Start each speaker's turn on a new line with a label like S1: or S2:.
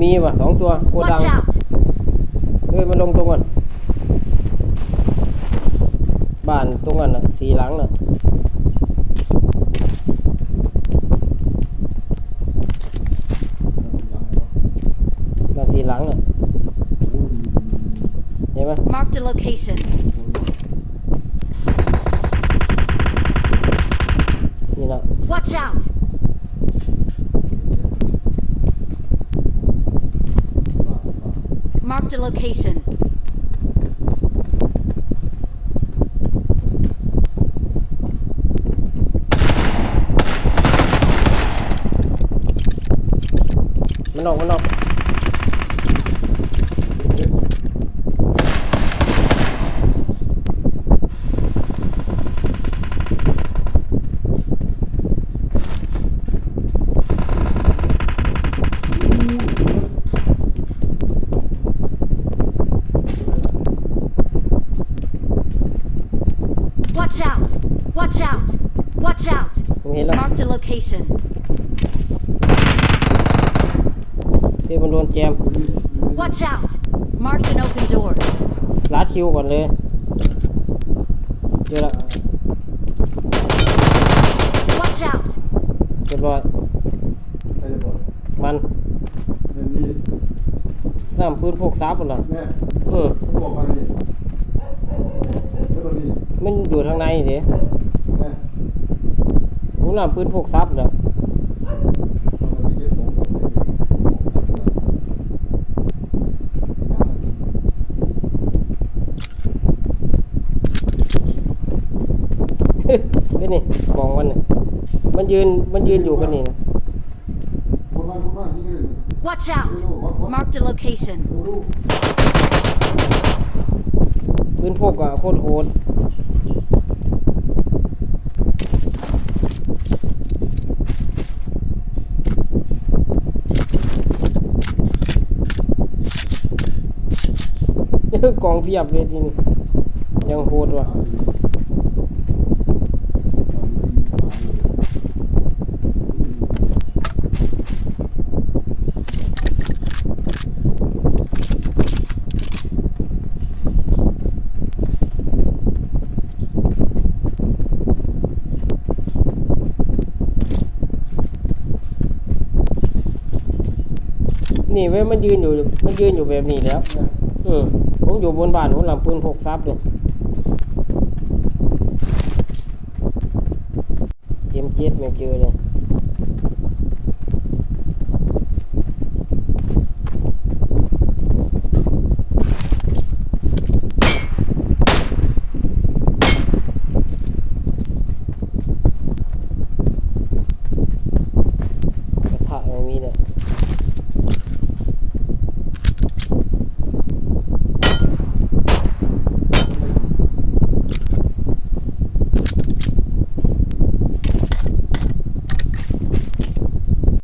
S1: มีว่ะสองตัวโกดัง
S2: Watch out!
S1: เฮ้ยมาลงตรงก่อนบ้านตรงนั้นน่ะสีหลังน่ะบ้านสีหลังน่ะเห็นไหม
S2: Marked a location. Marked a location.
S1: มัน ผมเห็นแล้ว
S2: Marked a location.
S1: ที่มันโดนแจม
S2: Watch out! Marked an open door.
S1: ลัดคิวก่อนเลยเจอละ
S2: Watch out!
S1: เรียบร้อย
S3: ใครจะบอก
S1: มัน
S3: เงินนี่
S1: น้ำปืนพกซับหมดละ
S3: แม่
S1: เออ
S3: บอกมาดิแล้วก็นี่
S1: มันอยู่ทางในเด้
S3: แม่
S1: ผมน้ำปืนพกซับเหรอ
S3: เอามาที่เก็บของผมเลย
S1: เป็นนี่กองมันน่ะมันยืนมันยืนอยู่กันนี่นะ
S2: Watch out! Marked a location.
S3: ดูดู
S1: ปืนพกอะโคตรโหด กองเพียบเลยทีนี้ยังโหดว่ะนี่เว้ยมันยืนอยู่มันยืนอยู่แบบนี้แล้ว อืมผมอยู่บนบ้านผมหลังปืนพกซับเลยเอ็มเจ็ดไม่เจอเลย